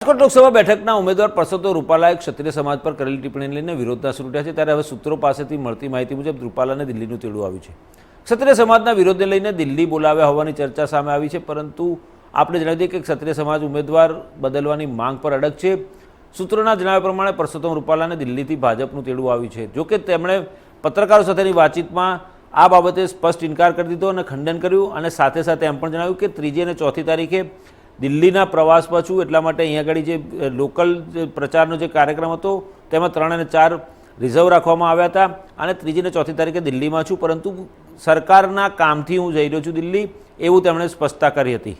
રાજકોટ લોકસભા બેઠકના ઉમેદવાર પરસોત્તમ રૂપાલાએ ક્ષત્રિય સમાજ પર કરેલી ટિપ્પણી લઈને વિરોધના શરૂ થયા છે. ત્યારે હવે સૂત્રો પાસેથી મળતી માહિતી મુજબ રૂપાલાને દિલ્હીનું તેડું આવ્યું છે. ક્ષત્રિય સમાજના વિરોધને લઈને દિલ્હી બોલાવ્યા હોવાની ચર્ચા સામે આવી છે, પરંતુ આપણે જણાવી દઈએ કે ક્ષત્રિય સમાજ ઉમેદવાર બદલવાની માંગ પર અડગ છે. સૂત્રોના જણાવ્યા પ્રમાણે પરસોત્તમ રૂપાલાને દિલ્હીથી ભાજપનું તેડું આવ્યું છે. જોકે તેમણે પત્રકારો સાથેની વાતચીતમાં આ બાબતે સ્પષ્ટ ઇનકાર કરી દીધો અને ખંડન કર્યું અને સાથે સાથે એમ પણ જણાવ્યું કે ત્રીજી અને ચોથી તારીખે દિલ્હીના પ્રવાસ પાછું એટલા માટે અહીંયા આગળ જે લોકલ પ્રચારનો જે કાર્યક્રમ હતો, તેમાં ત્રણ અને ચાર રિઝર્વ રાખવામાં આવ્યા હતા અને ત્રીજી અને ચોથી તારીખે દિલ્હીમાં છું, પરંતુ સરકારના કામથી હું જઈ રહ્યો છું દિલ્હી, એવું તેમણે સ્પષ્ટતા કરી હતી.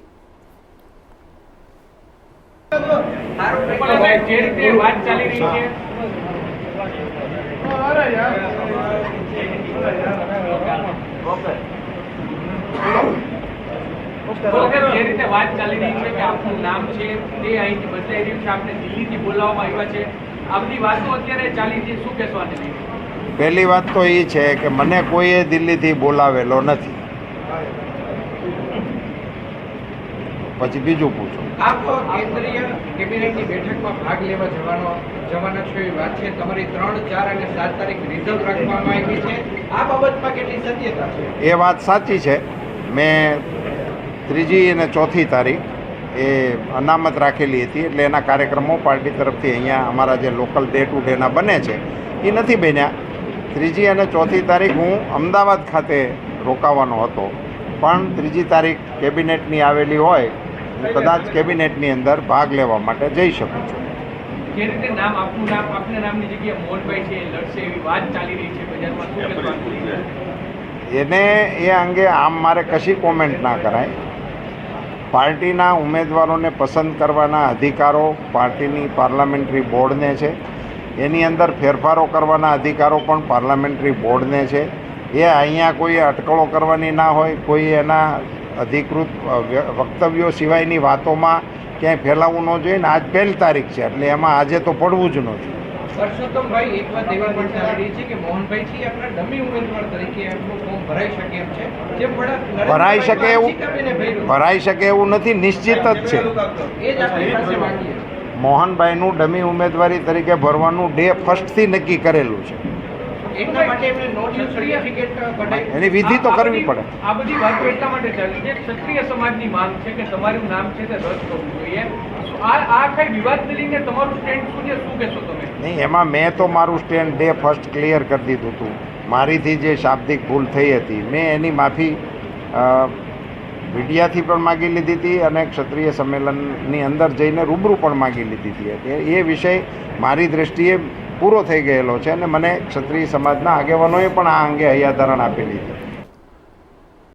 જે રીતે વાત ચાલી રહી છે સાહેબ, જે રીતે વાત ચાલી રહી છે કે આપનું નામ છે તે અહીંથી બદલાઈ રહ્યું છે. આપણે દિલ્હીથી બોલાવવામાં આવ્યા છે. આ બધી વાતો અત્યારે ચાલી છે. શું કહેશો પહેલી વાત તો એ છે કે મને કોઈએ દિલ્હીથી બોલાવેલો નથી. પછી બીજું પૂછો. આપ કેન્દ્રીય કેબિનેટની બેઠકમાં ભાગ લેવા જવાનો જવાના છો. એવી વાત છે. તમારી ત્રણ ચાર અને સાત તારીખ રિઝલ્ટ રાખવામાં આવી છે. આ બાબતમાં કેટલી સત્યતા છે? એ વાત સાચી છે. મેં ત્રીજી અને ચોથી તારીખ એ અનામત રાખેલી હતી એટલે એના કાર્યક્રમો પાર્ટી તરફથી અહીંયા અમારા જે લોકલ ડે ટુ ડેના બને છે એ નથી બન્યા. ત્રીજી અને ચોથી તારીખ હું અમદાવાદ ખાતે રોકાવાનો હતો. પણ ત્રીજી તારીખ કેબિનેટની આવેલી હોય હું કદાચ કેબિનેટની અંદર ભાગ લેવા માટે જઈ શકું છું. જે રીતે નામ આપનું નામ આપના નામની જગ્યાએ મોહનભાઈ છે લડશે એવી વાત ચાલી રહી છે બજારમાં? શું કહેશો આને લઈને? એને એ અંગે આમ મારે કશી કોમેન્ટ ના કરાય. પાર્ટીના ઉમેદવારોને પસંદ કરવાના અધિકારો પાર્ટીની પાર્લામેન્ટરી બોર્ડને છે. એની અંદર ફેરફારો કરવાના અધિકારો પણ પાર્લામેન્ટરી બોર્ડને છે. એ અહીંયા કોઈ અટકળો કરવાની ના હોય, કોઈ એના અધિકૃત વક્તવ્યો સિવાયની વાતોમાં ક્યાંય ફેલાવવું ન જોઈએ ને આજ પહેલી તારીખ છે, એટલે એમાં આજે તો પડવું જ ન જોઈએ. પરસોત્તમભાઈ એક વાત એવી પણ સાંભળી છે કે મોહનભાઈ છે આપણા ડમી ઉમેદવાર તરીકે એમનું ફોર્મ ભરાઈ શકે એમ છે. જે વડા ભરાઈ શકે એવું ભરાઈ શકે એવું નથી નિશ્ચિત જ છે. એ જ આપણી પાસે માંગીએ મોહનભાઈનું ડમી ઉમેદવારી તરીકે ભરવાનું ડે ફર્સ્ટથી નક્કી કરેલું છે. એટલા માટે એમને નોટિસ સર્ટિફિકેટ કઢાવી એની વિધિ તો કરવી પડે. આ બધી વાતો એટલા માટે ચાલી છે. ક્ષત્રિય સમાજની માંગ છે કે તમારું નામ છે તે રદ કરવું જોઈએ. આ આ કઈ વિવાદને લઈને તમારું સ્ટેન્ડ શું છે શું કહેશો તમે? નહીં એમાં મેં તો મારું સ્ટેન્ડ ડે ફર્સ્ટ ક્લિયર કરી દીધું હતું. મારીથી જે શાબ્દિક ભૂલ થઈ હતી મેં એની માફી મીડિયાથી પણ માગી લીધી હતી અને ક્ષત્રિય સંમેલનની અંદર જઈને રૂબરૂ પણ માગી લીધી હતી. એ વિષય મારી દૃષ્ટિએ પૂરો થઈ ગયેલો છે અને મને ક્ષત્રિય સમાજના આગેવાનોએ પણ આ અંગે હૈયાધારણ આપેલી છે